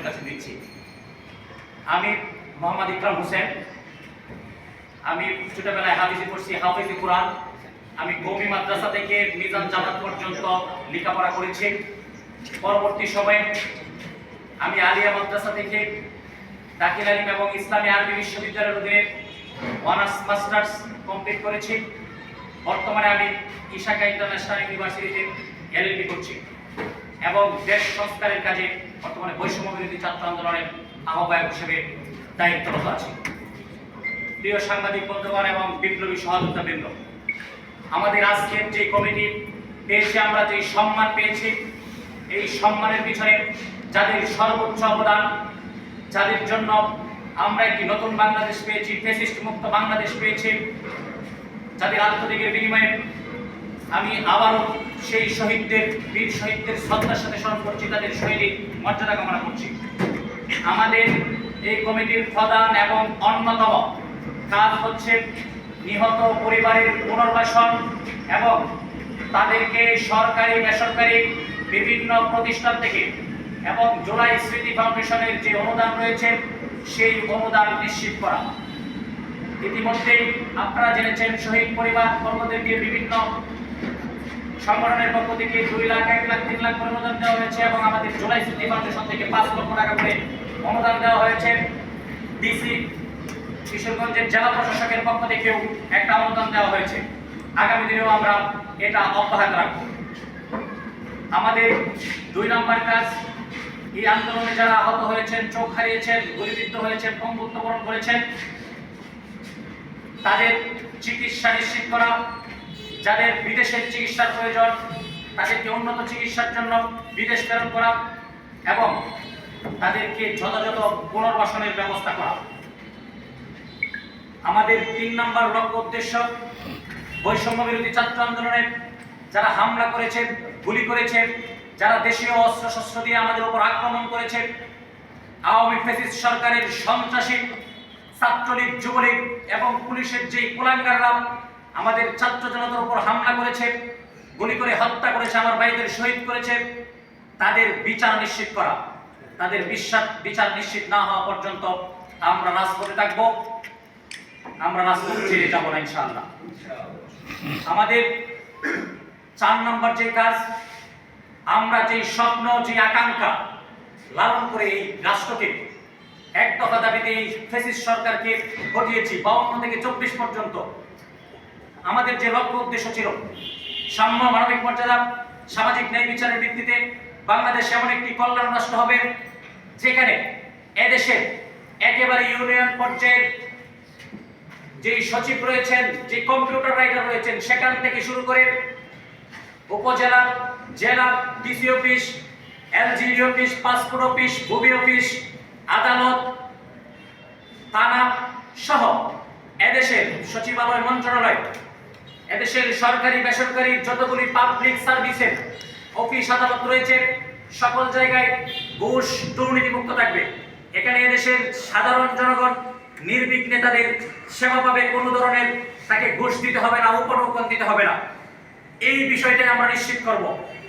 আপনাদের কাছে দিচ্ছি। আমি মোহাম্মদ ইকরাম হোসেন। আমি ছোটবেলায় হাফিজি পড়ছি, হাফিজি কোরআন। আমি কৌমি মাদ্রাসা থেকে মিজান জামাত পর্যন্ত লেখাপড়া করেছি। পরবর্তী সময়ে আমি আলিয়া মাদ্রাসা থেকে দাখিল আলিম এবং ইসলামী আরবি বিশ্ববিদ্যালয়ের অধীনে অনার্স, মাস্টার্স কমপ্লিট করেছি। বর্তমানে আমি ইশাকা ইন্টারন্যাশনাল ইউনিভার্সিটিতে এলএলবি করছি এবং দেশ সংস্কারের কাজে বর্তমানে বৈষম্য বিরোধী ছাত্র আন্দোলনের আহ্বায়ক হিসেবে দায়িত্বরত আছি। প্রিয় সাংবাদিক বন্ধুগণ এবং বিপ্লবী সহযোগিতা বৃন্দ আমাদের আজকের যে কমিটি পেয়েছে, আমরা যে সম্মান পেয়েছি, এই সম্মানের পিছনে যাদের সর্বোচ্চ অবদান, যাদের জন্য আমরা একটি নতুন বাংলাদেশ পেয়েছি ফেসিস্ট মুক্ত বাংলাদেশ পেয়েছি, যাদের আত্মত্যাগের বিনিময়ে আমি আবারও সেই শহীদদের, বীর শহীদদের শ্রদ্ধার সাথে স্মরণ করছি তাদের শৈলীর মর্যাদা কামনা করছি। আমাদের এই কমিটির প্রধান এবং অন্যতম কাজ হচ্ছে নিহত পরিবারের পুনর্বাসন এবং তাদেরকে সরকারি, বেসরকারি বিভিন্ন প্রতিষ্ঠান থেকে এবং জুলাই স্মৃতি ফাউন্ডেশনের যে অনুদান রয়েছে, সেই অনুদান নিশ্চিত করা। ইতিমধ্যেই আপনারা জেনেছেন, শহীদ পরিবার, কর্মদেরকে বিভিন্ন সংগঠনের পক্ষ থেকে দুই লাখ, এক লাখ, তিন লাখ অনুদান দেওয়া হয়েছে এবং আমাদের জুলাই স্মৃতি ফাউন্ডেশন থেকে পাঁচ লক্ষ টাকা করে অনুদান দেওয়া হয়েছে। ডিসি কিশোরগঞ্জের জেলা প্রশাসকের পক্ষ থেকেও একটা অনুদান দেওয়া হয়েছে। আগামী দিনেও আমরা এটা অব্যাহত রাখব। আমাদের দুই নম্বর কাজ, এই আন্দোলনে যারা আহত হয়েছেন, চোখ হারিয়েছেন, গুলিবিদ্ধ হয়েছেন পঙ্গুত্ব বরণ করেছেন, তাদের চিকিৎসা নিশ্চিত করা যাদের বিদেশের চিকিৎসার প্রয়োজন, তাদেরকে উন্নত চিকিৎসার জন্য বিদেশ প্রেরণ করা এবং তাদেরকে যথাযথ পুনর্বাসনের ব্যবস্থা করা। আমাদের তিন নম্বর লক্ষ্য উদ্দেশ্য বৈষম্য বিরোধী ছাত্র আন্দোলনের যারা হামলা করেছে, গুলি করেছে, যারা দেশীয় অস্ত্র শস্ত্র দিয়ে আমাদের উপর আক্রমণ করেছে, আওয়ামী ফেসিস্ট সরকারের সন্ত্রাসী ছাত্রলীগ, যুবলীগ এবং পুলিশের যে কুলাঙ্গাররা আমাদের ছাত্র জনতার উপর হামলা করেছে, গুলি করে হত্যা করেছে, আমার ভাইদের শহীদ করেছে, তাদের বিচার নিশ্চিত করা, তাদের বিশ্বাস, বিচার নিশ্চিত না হওয়া পর্যন্ত আমরা রাজপথে থাকব, আমরা রাজপথ ছেড়ে যাব না, ইনশাআল্লাহ। আমাদের চার নম্বর যে কাজ, আমরা যে স্বপ্ন যে আকাঙ্ক্ষা লালন করে এই রাষ্ট্রকে এক দফা দাবিতে এই ফেসিস্ট সরকারকে ঘটিয়েছি বাউন্ন থেকে চব্বিশ পর্যন্ত। আমাদের যে লক্ষ্য উদ্দেশ্য ছিল, সাম্য মানবিক মর্যাদা, সামাজিক ন্যায় বিচারের ভিত্তিতে বাংলাদেশ এমন একটি কল্যাণ রাষ্ট্র হবে, যেখানে এদেশে একেবারে ইউনিয়ন পর্যায়ের যে সচিব রয়েছেন যে কম্পিউটার রাইটার রয়েছেন, সেখান থেকে শুরু করে উপজেলা, জেলা, DC office LGD office, passport office, ভূমি অফিস, আদালত, থানা সহ এদেশের সচিবালয় মন্ত্রণালয় এদেশের সরকারি, বেসরকারি যতগুলি পাবলিক সার্ভিসের অফিস আদালত রয়েছে, সকল জায়গায় ঘুষ, দুর্নীতিমুক্ত থাকবে। এখানে এদেশের সাধারণ জনগণ নির্বিঘ্নে তাদের সেবা পাবে, কোনো ধরনের তাকে ঘুষ দিতে হবে না উপটোকন দিতে হবে না। এই বিষয়টাই আমরা নিশ্চিত করব।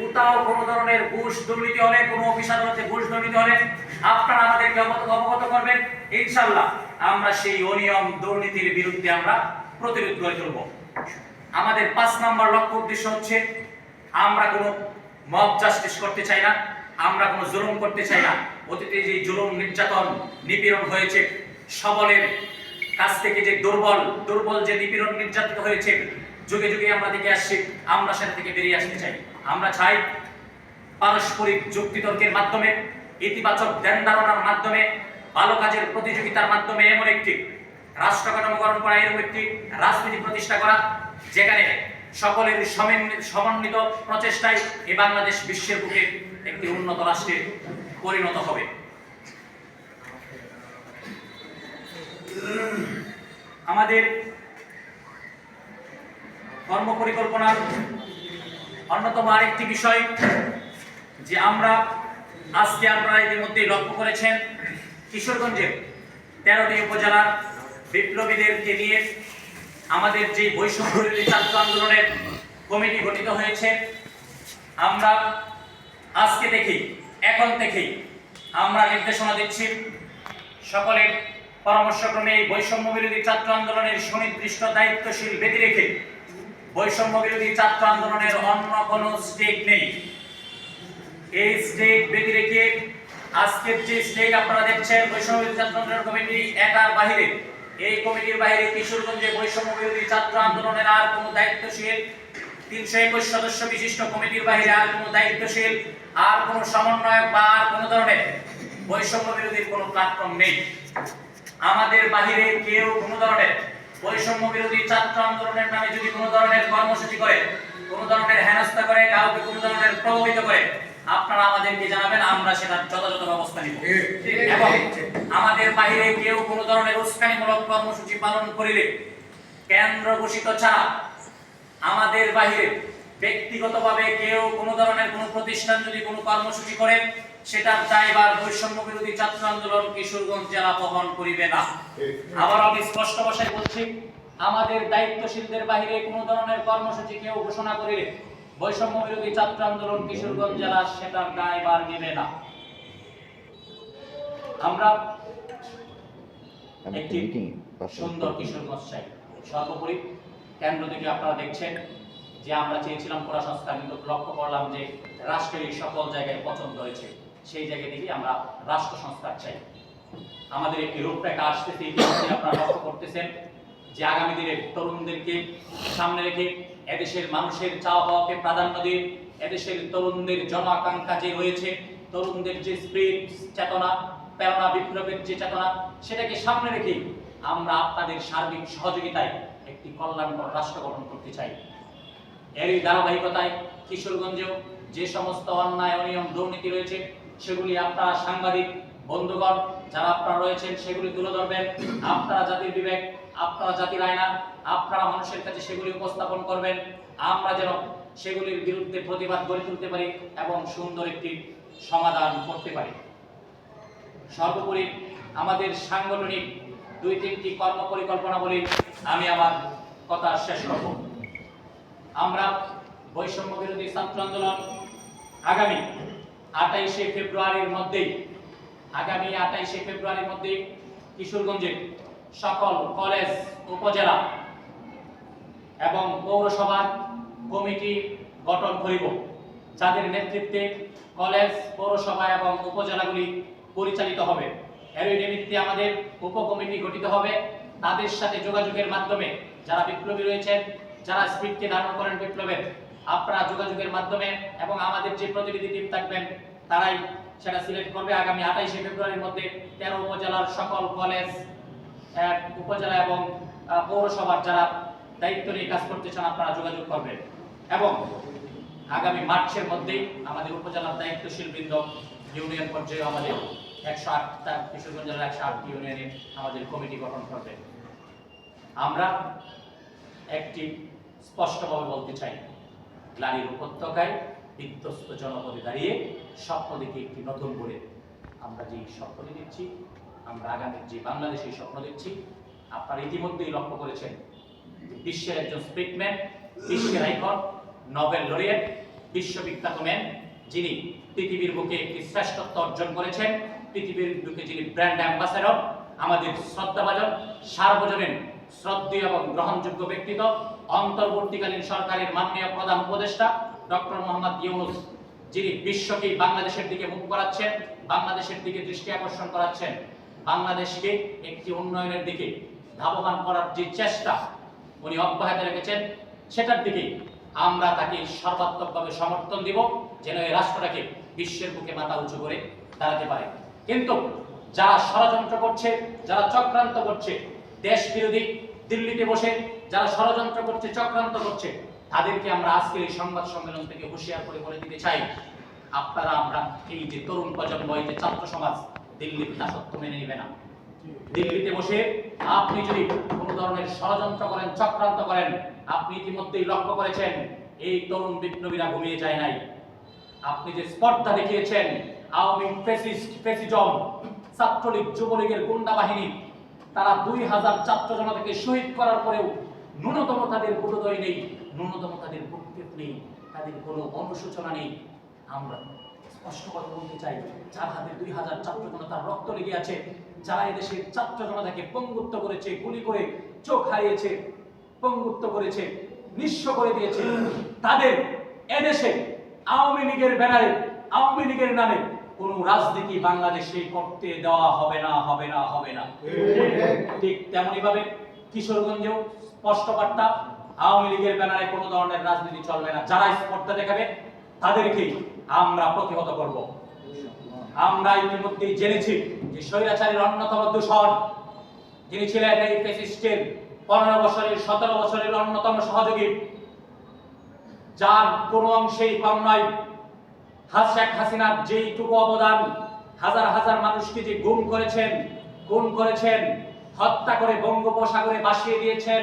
কোথাও কোনো ধরনের ঘুষ, দুর্নীতি হলে, কোনো অফিস আদালতে ঘুষ দুর্নীতি হলে আপনারা আমাদেরকে অবগত অবগত করবেন। ইনশাল্লাহ আমরা সেই অনিয়ম, দুর্নীতির বিরুদ্ধে আমরা প্রতিরোধ গড়ে তুলব। আমাদের পাঁচ নাম্বার লক্ষ্য উদ্দেশ্য হচ্ছে, আমরা কোনো মব জাস্টিস করতে চাই না, আমরা কোনো জুলুম করতে চাই না। অতীতে যে জুলুম, নির্যাতন, নিপীড়ন হয়েছে, সবলের কাছ থেকে যে দুর্বল দুর্বল যে নিপীড়ন, নির্যাতিত হয়েছে, যুগে যুগে আমরা দেখে আসছি, আমরা সেটা থেকে বেরিয়ে আসতে চাই। আমরা চাই পারস্পরিক যুক্তিতর্কের মাধ্যমে, ইতিবাচক ধ্যান ধারণার মাধ্যমে, ভালো কাজের প্রতিযোগিতার মাধ্যমে এমন একটি রাষ্ট্র কাঠামোকরণ করা এরকম একটি রাজনীতি প্রতিষ্ঠা করা যেখানে সকলের সমেন- সমন্বিত প্রচেষ্টায় এই বাংলাদেশ বিশ্বের বুকে একটি উন্নত রাষ্ট্রে পরিণত হবে। আমাদের কর্ম পরিকল্পনার অন্যতম আরেকটি বিষয় যে আমরা আজকে আপনারা ইতিমধ্যে লক্ষ্য করেছেন কিশোরগঞ্জের তেরোটি উপজেলার বিপ্লবীদেরকে নিয়ে আমাদের যে বৈষম্য ছাত্র আন্দোলনের কমিটি গঠিত হয়েছে, আমরা আজকে দেখি এখন থেকেই আমরা নির্দেশনা দিচ্ছি সকলের পরামর্শক্রমে এই বৈষম্য বিরোধী ছাত্র আন্দোলনের সুনির্দিষ্ট দায়িত্বশীল ব্যতি রেখে বৈষম্য বিরোধী ছাত্র আন্দোলনের অন্য কোনো স্টেক নেই। এই স্টেক ব্যতি রেখে আজকের যে স্টেক আপনারা দেখছেন, বৈষম্য বিরোধী ছাত্র আন্দোলন কমিটি একার বাহিরে এই কমিটির বাইরে কিশোরগঞ্জে বৈষম্য বিরোধী ছাত্র আন্দোলনের আর কোনো দায়িত্বশীল তিনশো একুশ সদস্য বিশিষ্ট কমিটির বাইরে আর কোনো দায়িত্বশীল, আর কোনো সমন্বয়ক বা আর কোনো ধরনের বৈষম্য বিরোধীর কোনো প্ল্যাটফর্ম নেই। আমাদের বাহিরে কেউ কোনো ধরনের বৈষম্য বিরোধী ছাত্র আন্দোলনের নামে যদি কোনো ধরনের কর্মসূচি করে, কোনো ধরনের হেনস্থা করে, কাউকে কোনো ধরনের প্রভাবিত করে আপনারা আমাদেরকে জানাবেন আমরা সেটার যথাযথ ব্যবস্থা নিব। এবং আমাদের বাহিরে কেউ কোনো ধরনের উস্কানিমূলক কর্মসূচি পালন করিলে কেন্দ্র ঘোষিত ছাড়া আমাদের বাহিরে ব্যক্তিগতভাবে কেউ কোনো ধরনের কোনো প্রতিষ্ঠান যদি কোনো কর্মসূচি করে সেটার দায়ভার বৈষম্য বিরোধী ছাত্র আন্দোলন কিশোরগঞ্জ জেলা বহন করিবে না। আবার আমি স্পষ্ট ভাষায় বলছি আমাদের দায়িত্বশীলদের বাহিরে কোনো ধরনের কর্মসূচি কেউ ঘোষণা করিলে বৈষম্য বিরোধী ছাত্র আন্দোলন কিশোরগঞ্জ জেলা সেটার দায়ভার নেবে না। আমরা একটি সুন্দর কিশোরগঞ্জ চাই সর্বোপরি কেন্দ্র থেকে আপনারা দেখছেন যে আমরা চেয়েছিলাম কোরা সংস্কার কিন্তু লক্ষ্য করলাম যে রাষ্ট্রের এই সকল জায়গায় পছন্দ হয়েছে সেই জায়গা থেকে আমরা রাষ্ট্র সংস্কার চাই। আমাদের একটি রূপরেখা আসতেছে আপনারা লক্ষ্য করতেছেন যে আগামী দিনে তরুণদেরকে সামনে রেখে এদেশের মানুষের চাওয়া পাওয়াকে প্রাধান্য দিয়ে এদেশের তরুণদের জন আকাঙ্ক্ষা যে রয়েছে, তরুণদের যে স্পিরিট চেতনা প্রেরণা বিপ্লবের যে চেতনা, সেটাকে সামনে রেখে আমরা আপনাদের সার্বিক সহযোগিতায় একটি কল্যাণকর রাষ্ট্র গঠন করতে চাই। এরই ধারাবাহিকতায় কিশোরগঞ্জেও যে সমস্ত অন্যায়, অনিয়ম, দুর্নীতি রয়েছে, সেগুলি আপনারা সাংবাদিক, বন্ধুগণ, যারা আপনারা রয়েছেন, সেগুলি তুলে ধরবেন। আপনারা জাতির বিবেক, আপনারা জাতির আয়না আপনারা মানুষের কাছে সেগুলি উপস্থাপন করবেন। আমরা যেন সেগুলির বিরুদ্ধে প্রতিবাদ গড়ে তুলতে পারি এবং সুন্দর একটি সমাধান করতে পারি। সর্বোপরি আমাদের সাংগঠনিক দুই তিনটি কর্ম পরিকল্পনা বলি আমি আমার কথা শেষ করব। আমরা বৈষম্য বিরোধী ছাত্র আন্দোলন আগামী আঠাইশে ফেব্রুয়ারির মধ্যেই, আগামী আঠাইশে ফেব্রুয়ারির মধ্যেই কিশোরগঞ্জের সকল কলেজ, উপজেলা এবং পৌরসভার কমিটি গঠন করিব, যাদের নেতৃত্বে কলেজ, পৌরসভা এবং উপজেলাগুলি পরিচালিত হবে। এরই নিমিত্তে আমাদের উপকমিটি গঠিত হবে। তাদের সাথে যোগাযোগের মাধ্যমে যারা বিপ্লবী রয়েছেন, যারা স্পিডকে ধারণ করেন বিপ্লবের, আপনারা যোগাযোগের মাধ্যমে এবং আমাদের যে প্রতিনিধি টিম থাকবেন, তারাই সেটা সিলেক্ট করবে। আগামী আঠাইশে ফেব্রুয়ারির মধ্যে তেরো উপজেলার সকল কলেজ উপজেলা এবং পৌরসভার যারা দায়িত্ব নিয়ে কাজ করতে চান, আপনারা যোগাযোগ করবেন। এবং আগামী মার্চের মধ্যেই আমাদের উপজেলার দায়িত্বশীল বৃন্দ, ইউনিয়ন পর্যায়ে আমাদের একশো আটটা কিশোরগঞ্জ জেলার একশো আটটি ইউনিয়নে আমাদের কমিটি গঠন করবে। আমরা একটি স্পষ্টভাবে বলতে চাই গ্লানির উপত্যকায় বিধ্বস্ত জনপদে দাঁড়িয়ে স্বপ্ন দেখি একটি নতুন করে আমরা যে স্বপ্ন দিচ্ছি আমরা আগামী যে বাংলাদেশে স্বপ্ন দেখছি, আপনারা ইতিমধ্যেই লক্ষ্য করেছেন বিশ্বের একজন স্পিকম্যান বিশ্বের আইকন, নোবেল লরিয়েট, বিশ্ববিখ্যাত ম্যান, যিনি পৃথিবীর বুকে একটি শ্রেষ্ঠত্ব অর্জন করেছেন। পৃথিবীর বুকে যিনি ব্র্যান্ড অ্যাম্বাসেডর, আমাদের শ্রদ্ধাভাজন, সার্বজনীন, শ্রদ্ধেয় এবং গ্রহণযোগ্য ব্যক্তিত্ব, অন্তর্বর্তীকালীন সরকারের মাননীয় প্রধান উপদেষ্টা ডক্টর মোহাম্মদ ইউনুস, যিনি বিশ্বকে বাংলাদেশের দিকে মুখ করাচ্ছেন, বাংলাদেশের দিকে দৃষ্টি আকর্ষণ করাচ্ছেন। বাংলাদেশকে একটি উন্নয়নের দিকে ধাবমান করার যে চেষ্টা উনি অব্যাহত রেখেছেন। সেটার দিকে আমরা তাকে সর্বাত্মকভাবে সমর্থন দিব, যেন এই রাষ্ট্রটাকে বিশ্বের বুকে মাথা উঁচু করে দাঁড়াতে পারে। কিন্তু যারা ষড়যন্ত্র করছে, যারা চক্রান্ত করছে, দেশ বিরোধী দিল্লিতে বসে যারা ষড়যন্ত্র করছে, চক্রান্ত করছে, তাদেরকে আমরা আজকের এই সংবাদ সম্মেলন থেকে হুঁশিয়ার করে বলে দিতে চাই, আপনারা, আমরা এই যে তরুণ প্রজন্ম, এই যে ছাত্র সমাজ, দিল্লির দাসত্ব মেনে নেবে না। দিল্লিতে বসে আপনি যদি কোন ধরনের ষড়যন্ত্র করেন, চক্রান্ত করেন, আপনি ইতিমধ্যেই লক্ষ্য করেছেন, এই তরুণ বিপ্লবীরা ঘুমিয়ে যায় নাই। আপনি যে স্পর্ধা দেখিয়েছেন ছাত্রলীগ, যুবলীগের গুন্ডা বাহিনী, তারা দুই হাজার ছাত্র জনতাকে শহীদ করার পরেও ন্যূনতম তাদের বোধোদয় নেই, ন্যূনতম তাদের ভক্তিত নেই, তাদের কোনো অনুশোচনা নেই। আমরা স্পষ্ট কথা বলতে চাই, যার হাতে দুই হাজার ছাত্র জনতার রক্ত লেগে আছে যারা এদেশের ছাত্র জনতাকে পঙ্গুত্ব করেছে, গুলি করে চোখ হারিয়েছে, পঙ্গুত্ব করেছে, নিঃস্ব করে দিয়েছে। তাদের এদেশে আওয়ামী লীগের ব্যানারে, আওয়ামী লীগের নামে কোন রাজনীতি বাংলাদেশে করতে দেওয়া হবে না হবে না হবে না। ঠিক তেমনি ভাবে কিশোরগঞ্জেও স্পষ্ট বার্তা, আওয়ামী লীগের ব্যানারে কোনো ধরনের রাজনীতি চলবে না। যারা স্পর্ধা দেখাবে তাদেরকে আমরা প্রতিহত করব। আমরা ইতিমধ্যেই জেনেছি যে স্বৈরাচারীর অন্যতম দূষণ, যিনি ছিলেন এই ফেসিস্টের পনেরো বছরের, সতেরো বছরের অন্যতম সহযোগী, যার কোনো অংশেই কম নয়। হাস শেখ হাসিনার যেইটুকু অবদান, হাজার হাজার মানুষকে যে গুম করেছেন গুম করেছেন, হত্যা করে বঙ্গোপসাগরে বাসিয়ে দিয়েছেন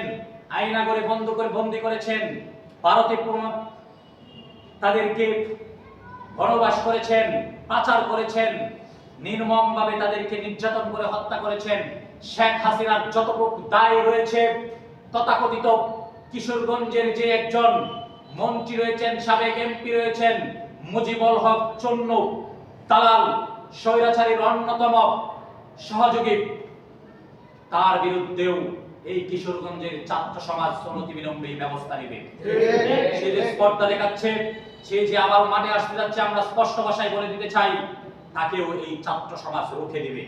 আইনা করে বন্ধ করে বন্দি করেছেন, ভারতে তাদেরকে বনবাস করেছেন, পাচার করেছেন নির্মমভাবে তাদেরকে নির্যাতন করে হত্যা করেছেন। শেখ হাসিনার যতটুকু দায় রয়েছে, তথাকথিত কিশোরগঞ্জের যে একজন মন্ত্রী রয়েছেন, সাবেক এমপি রয়েছেন, মুজিবুল হক চন্ন, দালাল, স্বৈরাচারীর অন্যতম সহযোগী। তার বিরুদ্ধেও এই কিশোরগঞ্জের ছাত্র সমাজ অনতি বিলম্বে ব্যবস্থা নেবে। সে যে স্পর্ধা দেখাচ্ছে, সে যে আবার মাঠে আসতে যাচ্ছে, আমরা স্পষ্ট ভাষায় বলে দিতে চাই তাকেও এই ছাত্র সমাজ রুখে দিবে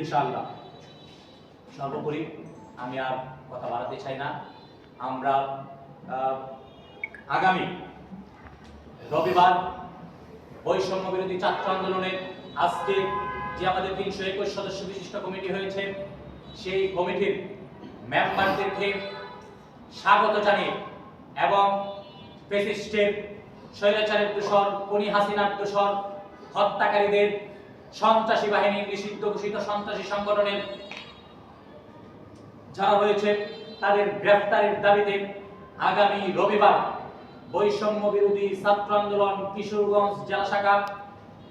ইনশাআল্লাহ। সর্বোপরি আমি আর কথা বাড়াতে চাই না। আমরা আগামী রবিবার বৈষম্য বিরোধী ছাত্র আন্দোলনে আজকে যে আমাদের তিনশো একুশ সদস্য বিশিষ্ট কমিটি হয়েছে সেই কমিটির মেম্বারদেরকে স্বাগত জানিয়ে এবং ফেসিস্টের স্বৈরাচারের দূষণ খুনি হাসিনার দূষণ হত্যাকারীদের সন্ত্রাসী বাহিনীর নিষিদ্ধ ঘোষিত সন্ত্রাসী সংগঠনের যারা রয়েছে, তাদের গ্রেফতারের দাবিতে আগামী রবিবার বৈষম্য বিরোধী ছাত্র আন্দোলন কিশোরগঞ্জ জেলা শাখা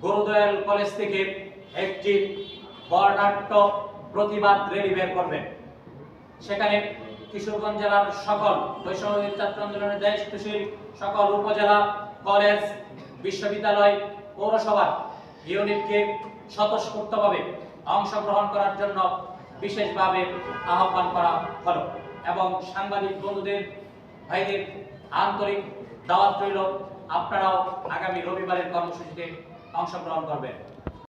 গরুদয়াল কলেজ থেকে একটি বর্ণাঢ্য প্রতিবাদ র্যালি বের করবেন সেখানে কিশোরগঞ্জ জেলার সকল বৈষম্য ছাত্র আন্দোলনের দায়িত্বশীল সকল উপজেলা, কলেজ, বিশ্ববিদ্যালয় পৌরসভা ইউনিটকে স্বতঃস্ফূর্তভাবে অংশগ্রহণ করার জন্য বিশেষভাবে আহ্বান করা হলো এবং সাংবাদিক বন্ধুদের, ভাইদের আন্তরিক দাওয়াত রইল। আপনারাও আগামী রবিবারের কর্মসূচিতে অংশগ্রহণ করবেন।